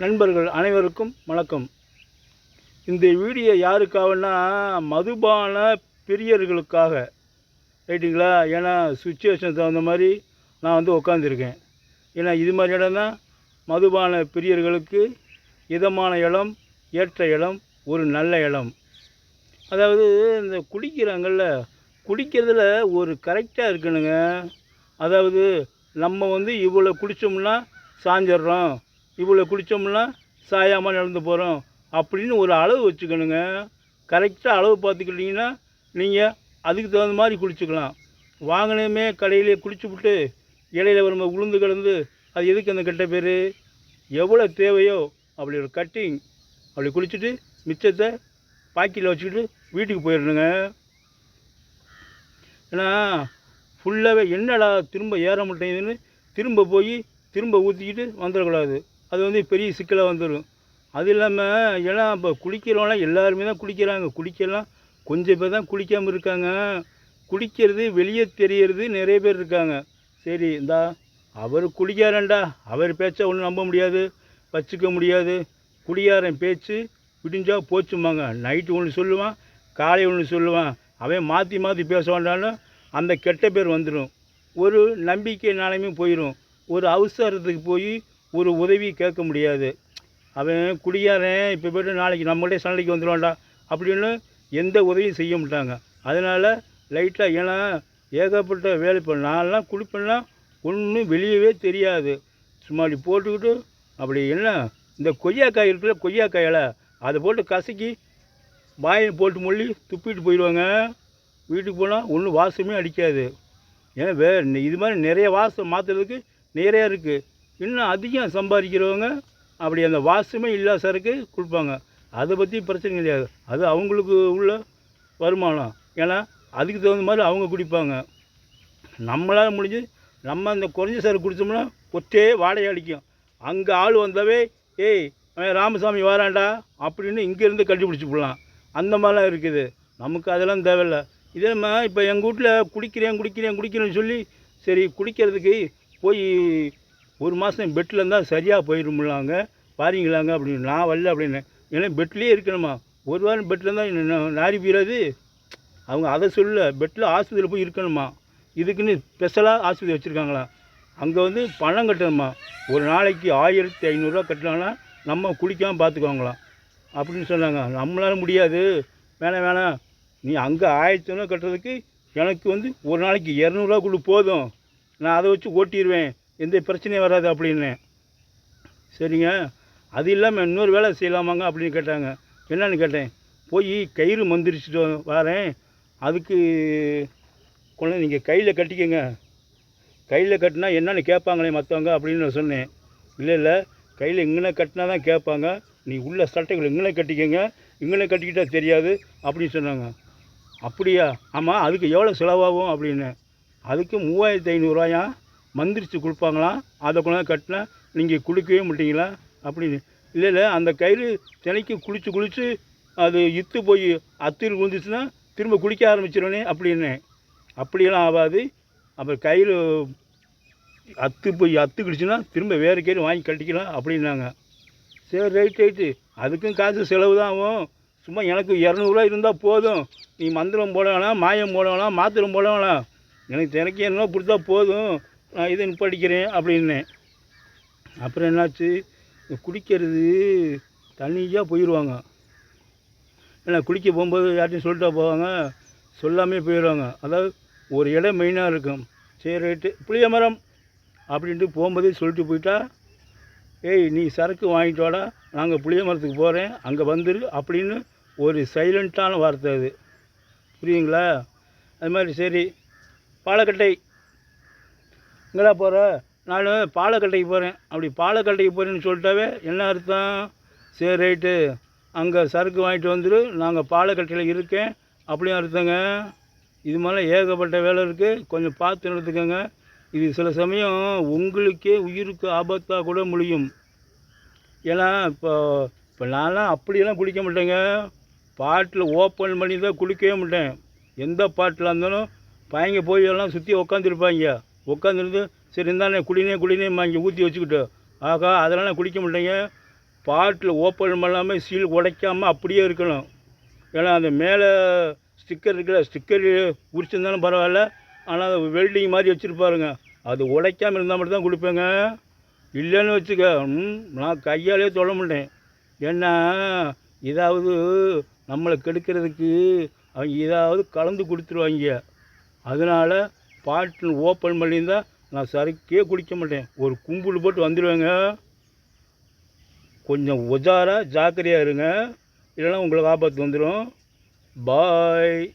நண்பர்கள் அனைவருக்கும் வணக்கம். இந்த வீடியோ யாருக்காகனா மதுபான பிரியர்களுக்காக. ரைட்டுங்களா? ஏன்னா சுச்சுவேஷன் தகுந்த மாதிரி நான் வந்து உட்காந்துருக்கேன் ஏன்னா இது மாதிரி இடம் தான் மதுபான பிரியர்களுக்கு இதமான இடம் ஏற்ற இடம் ஒரு நல்ல இடம். அதாவது இந்த குடிக்கிறாங்கல்ல குடிக்கிறதுல ஒரு கரெக்டாக இருக்கணுங்க. அதாவது நம்ம வந்து இவ்வளோ குடித்தோம்னா சாஞ்சிட்றோம். இவ்வளோ குடித்தோம்னா சாயாமல் நடந்து போகிறோம் அப்படின்னு ஒரு அளவு வச்சுக்கணுங்க. கரெக்டாக அளவு பார்த்துக்கிட்டிங்கன்னா நீங்கள் அதுக்கு தகுந்த மாதிரி குடிச்சுக்கலாம் வாங்கினதுமே கடையிலே விட்டு இடையில வரும்போது உளுந்து கிடந்து அது எதுக்கு அந்த கெட்ட பேர்? எவ்வளோ தேவையோ அப்படி ஒரு கட்டிங் அப்படி குளிச்சுட்டு மிச்சத்தை பாக்கெட்டில் வச்சுக்கிட்டு வீட்டுக்கு போயிடணுங்க. ஏன்னா ஃபுல்லாகவே என்னடா திரும்ப ஏற மாட்டேங்குதுன்னு திரும்ப போய் திரும்ப ஊற்றிக்கிட்டு வந்துடக்கூடாது. அது வந்து பெரிய சிக்கலாக வந்துடும் அது இல்லாமல் ஏன்னா இப்போ குளிக்கிறவங்களாம் எல்லாருமே தான் குளிக்கிறாங்க. குடிக்கலாம் கொஞ்சம் பேர் தான் குளிக்காமல் இருக்காங்க. குடிக்கிறது வெளியே தெரியறது நிறைய பேர் இருக்காங்க. சரி இந்தா அவர் குடிக்காரன்டா அவர் பேச்சை ஒன்றும் நம்ப முடியாது. வச்சுக்க முடியாது. குடியாரன் பேச்சு விடிஞ்சா போச்சுமாங்க நைட்டு ஒன்று சொல்லுவான் காலை ஒன்று சொல்லுவான். அவன் மாற்றி மாற்றி பேச வேண்டான்னு அந்த கெட்ட பேர் வந்துடும் ஒரு நம்பிக்கை நாளையுமே போயிடும் ஒரு அவசரத்துக்கு போய் ஒரு உதவி கேட்க முடியாது. அவன் குடியாரன் இப்போ போய்ட்டு நாளைக்கு நம்மகிட்டே சண்டைக்கு வந்துடுவான்டா அப்படின்னு எந்த உதவியும் செய்ய மாட்டாங்க. அதனால் லைட்டாக ஏன்னா ஏகப்பட்ட வேலை இப்போ நான்லாம் குடிப்பேன்னா ஒன்றும் வெளியவே தெரியாது. சும்மா அப்படி போட்டுக்கிட்டு அப்படி என்ன இந்த கொய்யாக்காய் இருக்குல்ல கொய்யாக்காயில் அதை போட்டு கசக்கி வாயில் போட்டு மொழி துப்பிட்டு போயிடுவாங்க. வீட்டுக்கு போனால் ஒன்றும் வாசமே அடிக்காது. ஏன்னா வே இது மாதிரி நிறைய வாசம் மாற்றுறதுக்கு நிறையா இருக்குது இன்னும் அதிகம் சம்பாதிக்கிறவங்க அப்படி அந்த வாசமே இல்லாத சரக்கு கொடுப்பாங்க. அதை பற்றி பிரச்சனை கிடையாது. அது அவங்களுக்கு உள்ள வருமானம். ஏன்னா அதுக்கு தகுந்த மாதிரி அவங்க குடிப்பாங்க. நம்மளால் முடிஞ்சு நம்ம அந்த குறைஞ்ச சரக்கு குடித்தோம்னா ஒற்றே வாடகை அடிக்கும். அங்கே ஆள் வந்தாவே ஏய் ராமசாமி வரான்டா அப்படின்னு இங்கேருந்து கண்டுபிடிச்சி போடலாம். அந்த மாதிரிலாம் இருக்குது. நமக்கு அதெல்லாம் தேவையில்ல. இதே மாதிரி இப்போ எங்கள் வீட்டில் குடிக்கிறேன் குடிக்கிறேன் குடிக்கிறேன்னு சொல்லி சரி குடிக்கிறதுக்கு போய் ஒரு மாதம் பெட்டில் இருந்தால் சரியாக போயிடும்லாங்க பாருங்களாங்க அப்படின்னு நான் வரல அப்படின்னு. ஏன்னா பெட்லேயே இருக்கணுமா? ஒரு வாரம் பெட்டில் இருந்தால் நாரி போயிடாது அவங்க அதை சொல்ல பெட்டில் ஆஸ்பத்திரியில் போய் இருக்கணுமா? இதுக்குன்னு ஸ்பெஷலாக ஆஸ்பத்திரி வச்சுருக்காங்களா? அங்கே வந்து பணம் கட்டணுமா? ஒரு நாளைக்கு ஆயிரத்தி ஐநூறுரூவா கட்டினாங்கன்னா நம்ம குளிக்காமல் பார்த்துக்குவாங்களாம் அப்படின்னு சொன்னாங்க. நம்மளால முடியாது. வேணாம் வேணாம். நீ அங்கே ஆயிரத்தி ஐநூறுவா கட்டுறதுக்கு எனக்கு வந்து ஒரு நாளைக்கு இரநூறுவா கொடு போதும். நான் அதை வச்சு ஓட்டிடுவேன் எந்த பிரச்சனையும் வராது அப்படின்னேன் சரிங்க? அது இல்லாமல் இன்னொரு வேலை செய்யலாமாங்க அப்படின்னு கேட்டாங்க. என்னன்னு கேட்டேன். போய் கயிறு மந்திரிச்சிட்டு வரேன். அதுக்கு கொண்டு நீங்கள் கையில் கட்டிக்கங்க. கையில் கட்டினா என்னென்னு கேட்பாங்களே மற்றவங்க அப்படின்னு நான் சொன்னேன். இல்லை இல்லை. கையில் இங்கே கட்டினா தான் கேட்பாங்க. நீ உள்ள சட்டைகளை இங்கே கட்டிக்கங்க. இங்கே கட்டிக்கிட்டா தெரியாது அப்படின்னு சொன்னாங்க. அப்படியா? ஆமாம் அதுக்கு எவ்வளோ செலவாகும் அப்படின்னு. அதுக்கு மூவாயிரத்து ஐநூறுரூவாயா மந்திரிச்சு கொடுப்பாங்களாம் அதை கொண்டாந்து கட்டினா நீங்கள் குளிக்கவே மாட்டீங்களா? அப்படின்னு. இல்லை இல்லை அந்த கயிறு தினைக்கு குளித்து குளித்து அது இத்து போய் அத்திரு விழுந்துச்சுன்னா திரும்ப குளிக்க ஆரம்பிச்சிருவேனே அப்படின்னு. அப்படியெல்லாம் ஆகாது. அப்புறம் கயிறு அத்து போய் அத்து கிடிச்சுன்னா திரும்ப வேறு கயிறு வாங்கி கட்டிக்கலாம் அப்படின்னாங்க. சரி ரைட் ரைட்டு. அதுக்கும் காசு செலவு தான் ஆகும். சும்மா எனக்கு இரநூறுவா இருந்தால் போதும். நீ மந்திரம் போட வேணாம் மாயம் போட வேணாம் மாத்திரம் போட வேணாம் எனக்கு தினைக்கு என்ன கொடுத்தா போதும். நான் இதை படிக்கிறேன் அப்படின்னேன் அப்புறம் என்னாச்சு? குடிக்கிறது தனியாக போயிடுவாங்க ஏன்னா குளிக்க போகும்போது யார்ட்டையும் சொல்லிட்டா போவாங்க. சொல்லாமே போயிடுவாங்க அதாவது ஒரு இடம் மெயினாக இருக்கும். சரி ரைட்டு. புளிய மரம் அப்படின்ட்டு போகும்போதே சொல்லிட்டு போயிட்டா ஏய் நீ சரக்கு வாங்கிட்டு வாடா. நாங்கள் புளிய மரத்துக்கு போகிறேன் அங்கே வந்துரு அப்படின்னு ஒரு சைலண்ட்டான வார்த்தை அது. புரியுங்களா அது மாதிரி சரி. பாலக்கட்டை எங்கடா போகிற நான் பாலக்கட்டைக்கு போகிறேன் அப்படி பாலக்கட்டைக்கு போகிறேன்னு சொல்லிட்டாவே என்ன அர்த்தம்? சரி ரைட்டு. அங்கே சரக்கு வாங்கிட்டு வந்துடு நாங்கள் பாலக்கட்டையில் இருக்கேன். அப்படியும் அர்த்தங்க. இது மாதிரிலாம் ஏகப்பட்ட வேலை இருக்குது கொஞ்சம் பார்த்து நடத்துக்கோங்க இது சில சமயம் உங்களுக்கே உயிருக்கு ஆபத்தாக கூட முடியும். ஏன்னா இப்போ இப்போ நான்லாம் அப்படியெல்லாம் குடிக்க மாட்டேங்க. பாட்டில் ஓப்பன் பண்ணி தான் குடிக்கவே மாட்டேன். எந்த பாட்டில் இருந்தாலும் பையங்க போய் எல்லாம் சுற்றி உக்காந்துருப்பாங்க. உட்காந்துருந்து சரி இந்தாண்ணே குடினே குடினே இங்கே ஊற்றி வச்சுக்கிட்டு. ஆகா அதெல்லாம் குடிக்க மாட்டேங்க. பாட்டில் ஓப்பன் பண்ணாமல் சீல் உடைக்காமல் அப்படியே இருக்கணும். ஏன்னா அந்த மேலே ஸ்டிக்கர் இருக்குல்ல ஸ்டிக்கர் உரிச்சிருந்தாலும் பரவாயில்ல. ஆனால் அது வெல்டிங் மாதிரி வச்சுருப்பாருங்க. அது உடைக்காமல் இருந்தால் மட்டும் தான் கொடுப்பேங்க. இல்லைன்னு வச்சுக்க நான் கையாலே தொட மாட்டேன். ஏன்னா ஏதாவது நம்மளை கெடுக்கிறதுக்கு அவங்க ஏதாவது கலந்து கொடுத்துருவாங்க. அதனால் பாட்டில் ஓப்பன் பண்ணியிருந்தால் நான் சரக்கே குடிக்க மாட்டேன். ஒரு கும்பல் போட்டு வந்துடுவேங்க. கொஞ்சம் உஜாராக ஜாக்கிரதையாக இருங்க. இல்லைன்னா உங்களுக்கு ஆபத்து வந்துடும் பாய்